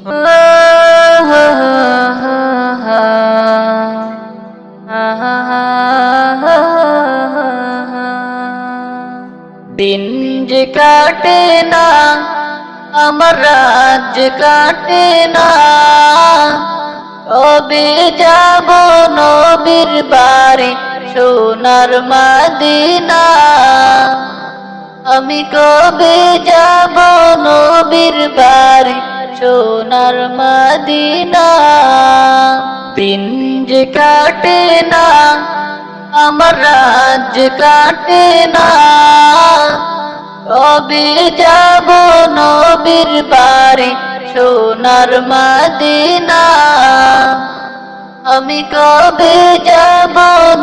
দিন যে কাটে না আমার রাজ কাটে না কবে যাব নবীর বাড়ি সোনার মাদিনা আমি কবে যাব নবীর বাড়ি সোনার মাদিনা। দিন যে কাটে না, আমার রাজ কাটে না। কবে যাব নবীর বাড়ি সোনার মাদিনা? আমি কবে যাব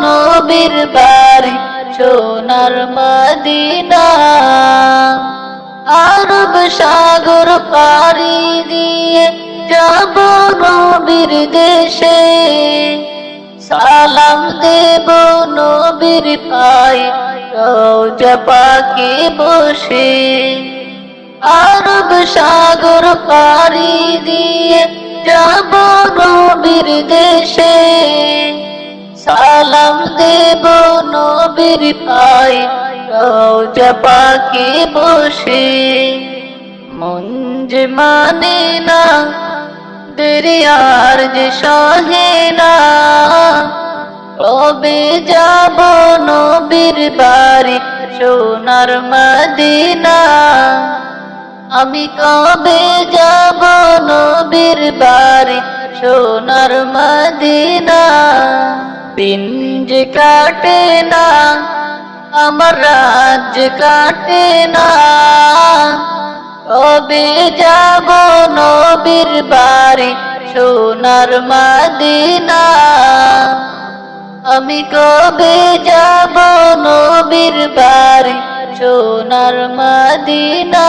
নবীর বাড়ি সোনার মাদিনা? আরব সাগর পাড়ি দিয়ে যাব নবীর দেশে। সালাম দেব নবীর পায়ে, রোজা পাকে বসে। আরব সাগর পাড়ি দিয়ে যাব নবীর দেশে। সালাম দেব নবীর পায়ে, রোজা পাকে বসে। মন যে মানে না, দরিয়ার যে সহে না। কবে যাব নবীর বাড়ি, সোনার মদিনা? আমি কবে যাব নবীর বাড়ি, সোনার মদিনা? দিন যে কাটে না, আমার রাজ কাটে না। কবে যাব নবীর বাড়ি সোনার মাদিনা? আমি কবে যাব নবীর বাড়ি সোনার মাদিনা?